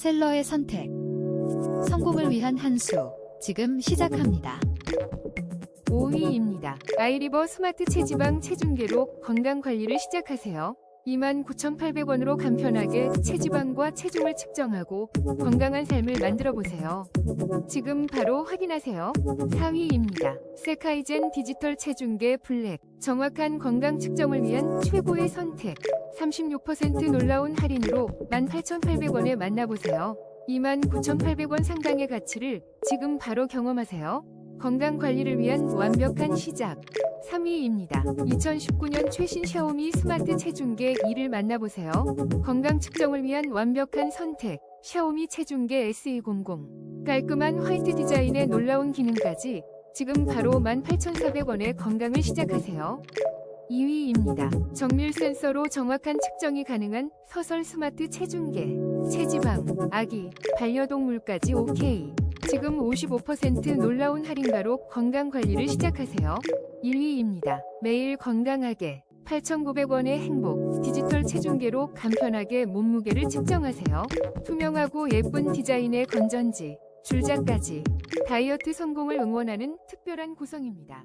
셀러의 선택. 성공을 위한 한 수. 지금 시작합니다. 5위입니다. 아이리버 스마트 체지방 체중계로 건강 관리를 시작하세요. 29,800원으로 간편하게 체지방과 체중을 측정하고 건강한 삶을 만들어 보세요. 지금 바로 확인하세요. 4위입니다. 세카이젠 디지털 체중계 블랙. 정확한 건강 측정을 위한 최고의 선택. 36% 놀라운 할인으로 18,800원에 만나보세요. 29,800원 상당의 가치를 지금 바로 경험하세요. 건강 관리를 위한 완벽한 시작. 3위입니다. 2019년 최신 샤오미 스마트 체중계 2를 만나보세요. 건강 측정을 위한 완벽한 선택. 샤오미 체중계 SE00. 깔끔한 화이트 디자인의 놀라운 기능까지 지금 바로 18,400원에 건강을 시작하세요. 2위입니다. 정밀 센서로 정확한 측정이 가능한 서설 스마트 체중계. 체지방, 아기, 반려동물까지 OK. 지금 55% 놀라운 할인가로 건강 관리를 시작하세요. 1위입니다. 매일 건강하게 8,900원의 행복 디지털 체중계로 간편하게 몸무게를 측정하세요. 투명하고 예쁜 디자인의 건전지, 줄자까지 다이어트 성공을 응원하는 특별한 구성입니다.